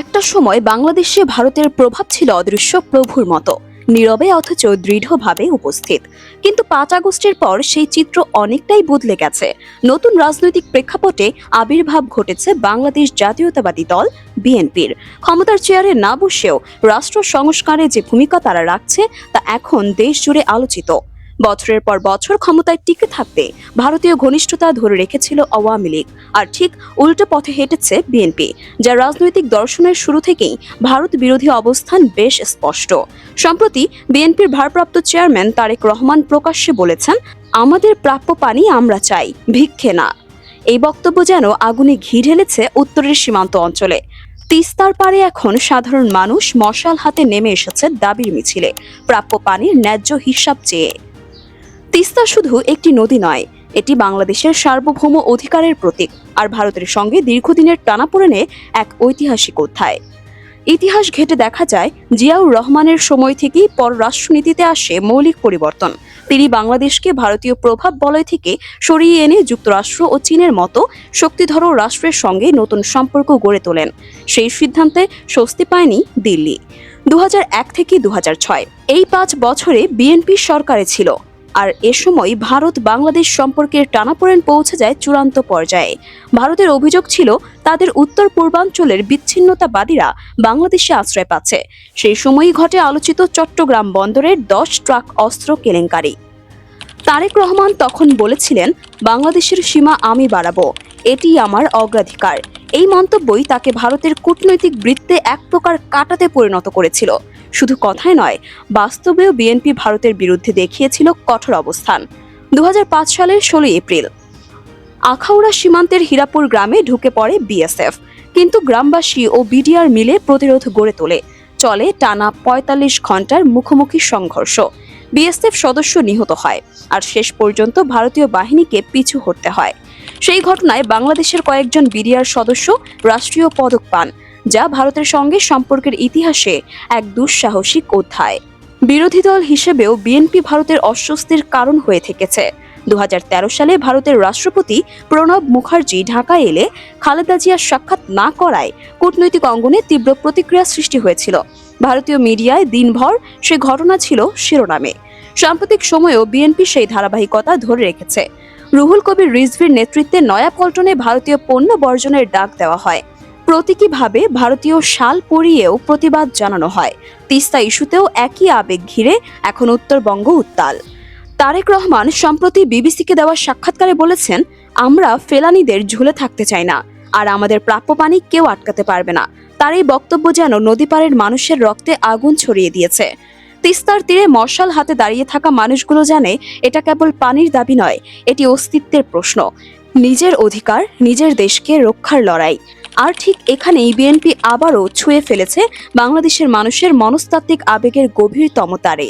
একটা সময় বাংলাদেশে ভারতের প্রভাব ছিল অদৃশ্য প্রভুর মতো। নীরবে অথচ দৃঢ়ভাবে উপস্থিত। কিন্তু পাঁচ আগস্টের পর সেই চিত্র অনেকটাই বদলে গেছে। নতুন রাজনৈতিক প্রেক্ষাপটে আবির্ভাব ঘটেছে বাংলাদেশ জাতীয়তাবাদী দল, বিএনপির। ক্ষমতার চেয়ারে না বসেও রাষ্ট্র সংস্কারে যে ভূমিকা তারা রাখছে, তা এখন দেশ জুড়ে আলোচিত। বছরের পর বছর ক্ষমতায় টিকে থাকতে ভারতীয় ঘনিষ্ঠতা ধরে রেখেছিল আওয়ামী লীগ। আর ঠিক উল্টো পথে হেঁটেছে বিএনপি, যা রাজনৈতিক দর্শনের শুরু থেকেই ভারত বিরোধী অবস্থান বেশ স্পষ্ট। সম্প্রতি বিএনপির ভারপ্রাপ্ত চেয়ারম্যান তারেক রহমান প্রকাশ্যে বলেছেন, আমাদের প্রাপ্য পানি আমরা চাই, ভিক্ষে না। এই বক্তব্য যেন আগুনে ঘি ঢেলেছে উত্তরের সীমান্ত অঞ্চলে। তিস্তার পারে এখন সাধারণ মানুষ মশাল হাতে নেমে এসেছে দাবির মিছিলে। প্রাপ্য পানির ন্যায্য হিসাব চেয়ে। তিস্তা শুধু একটি নদী নয়, এটি বাংলাদেশের সার্বভৌম অধিকারের প্রতীক আর ভারতের সঙ্গে দীর্ঘদিনের টানাপোড়েনে এক ঐতিহাসিক অধ্যায়। ইতিহাস ঘেটে দেখা যায়, জিয়াউর রহমানের সময় থেকেই পররাষ্ট্রনীতিতে আসে মৌলিক পরিবর্তন। তিনি বাংলাদেশকে ভারতীয় প্রভাব বলয় থেকে সরিয়ে এনে যুক্তরাষ্ট্র ও চীনের মতো শক্তিধর রাষ্ট্রের সঙ্গে নতুন সম্পর্ক গড়ে তোলেন। সেই সিদ্ধান্তে স্বস্তি পায়নি দিল্লি। দু হাজার এক থেকে দু হাজার ছয়, এই পাঁচ বছরে বিএনপি সরকারে ছিল। আর এ সময় ভারত বাংলাদেশ সম্পর্কের টানাপোড়েন পৌঁছে যায় চূড়ান্ত পর্যায়ে। ভারতের অভিযোগ ছিল, তাদের উত্তর পূর্বাঞ্চলের বিচ্ছিন্নতাবাদীরা বাংলাদেশে আশ্রয় পাচ্ছে। সেই সময়ই ঘটে আলোচিত চট্টগ্রাম বন্দরের দশ ট্রাক অস্ত্র কেলেঙ্কারি। তারেক রহমান তখন বলেছিলেন, বাংলাদেশের সীমা আমি বাড়াবো, এটি আমার অগ্রাধিকার। এই মন্তব্যই তাকে ভারতের কূটনৈতিক বৃত্তে এক প্রকার কাটাতে পরিণত করেছিল। শুধু কথায় নয়, বাস্তবেও বিএনপি ভারতের বিরুদ্ধে দেখিয়েছিল কঠোর অবস্থান। দু হাজার পাঁচ সালের ষোলোই এপ্রিল, আখাউড়া সীমান্তের হীরাপুর গ্রামে ঢুকে পড়ে বিএসএফ। কিন্তু গ্রামবাসী ও বিডিআর মিলে প্রতিরোধ গড়ে তোলে। চলে টানা পঁয়তাল্লিশ ঘণ্টার মুখোমুখি সংঘর্ষ। বিএসএফ সদস্য নিহত হয়, আর শেষ পর্যন্ত ভারতীয় বাহিনীকে পিছু হটতে হয়। সেই ঘটনায় বাংলাদেশের কয়েকজন বিডিআর সদস্য রাষ্ট্রীয় পদক পান, যা ভারতের সঙ্গে সম্পর্কের ইতিহাসে এক দুঃসাহসিক অধ্যায়। বিরোধী দল হিসেবেও বিএনপি ভারতের অস্বস্তির কারণ হয়ে থেকেছে। দুহাজার তেরো সালে ভারতের রাষ্ট্রপতি প্রণব মুখার্জি ঢাকায় এলে খালেদা জিয়ার সাক্ষাৎ না করায় কূটনৈতিক অঙ্গনে তীব্র প্রতিক্রিয়া সৃষ্টি হয়েছিল। ভারতীয় মিডিয়ায় দিনভর সে ঘটনা ছিল শিরোনামে। সাম্প্রতিক সময়েও বিএনপি সেই ধারাবাহিকতা ধরে রেখেছে। রুহুল কবির রিজভির নেতৃত্বে নয়াপল্টনে ভারতীয় পণ্য বর্জনের ডাক দেওয়া হয়। প্রতীকীভাবে ভারতীয় শাল পরিয়েও প্রতিবাদ জানানো হয়। তিস্তা ইস্যুতেও একই আবেগ ঘিরে এখন উত্তরবঙ্গ উত্তাল। তারেক রহমান সম্প্রতি বিবিসিকে দেওয়া সাক্ষাৎকারে বলেছেন, আমরা ফেলানিদের ঝুলে থাকতে চাই না, আর আমাদের প্রাপ্য পানি কেউ আটকাতে পারবে না। তার এই বক্তব্য যেন নদীপাড়ের মানুষের রক্তে আগুন ছড়িয়ে দিয়েছে। তিস্তার তীরে মশাল হাতে দাঁড়িয়ে থাকা মানুষগুলো জানে এটা কেবল পানির দাবি নয়, এটি অস্তিত্বের প্রশ্ন। নিজের অধিকার, নিজের দেশকে রক্ষার লড়াই। আর ঠিক এখানেই বিএনপি আবারও ছুঁয়ে ফেলেছে বাংলাদেশের মানুষের মনস্তাত্ত্বিক আবেগের গভীরতম তারে।